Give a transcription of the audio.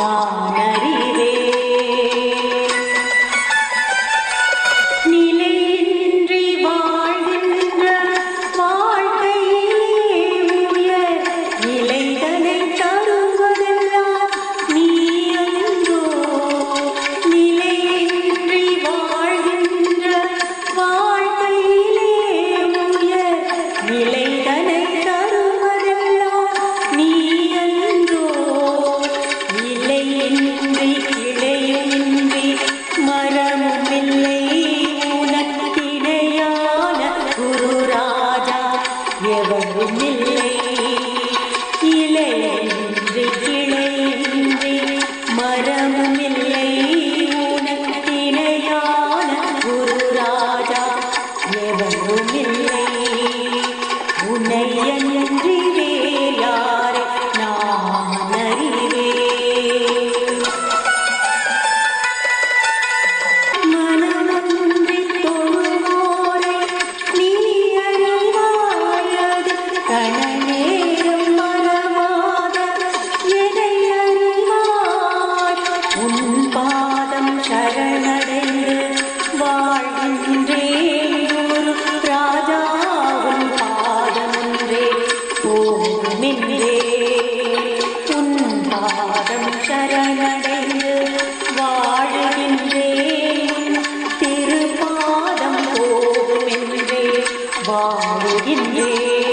야. உன்னை அன்றி வேறு யாரை நான் அறிவே மனமன்றி தொழுவோரை நீ அறிவாயது பாதம் சரணடைந்து வாழ்கின்ற பூமிந்தே உன் பாதம் சரணடைந்து வாழுகின்றேன் திருப்பாதம் போகுமென்றே வாழுகின்றேன்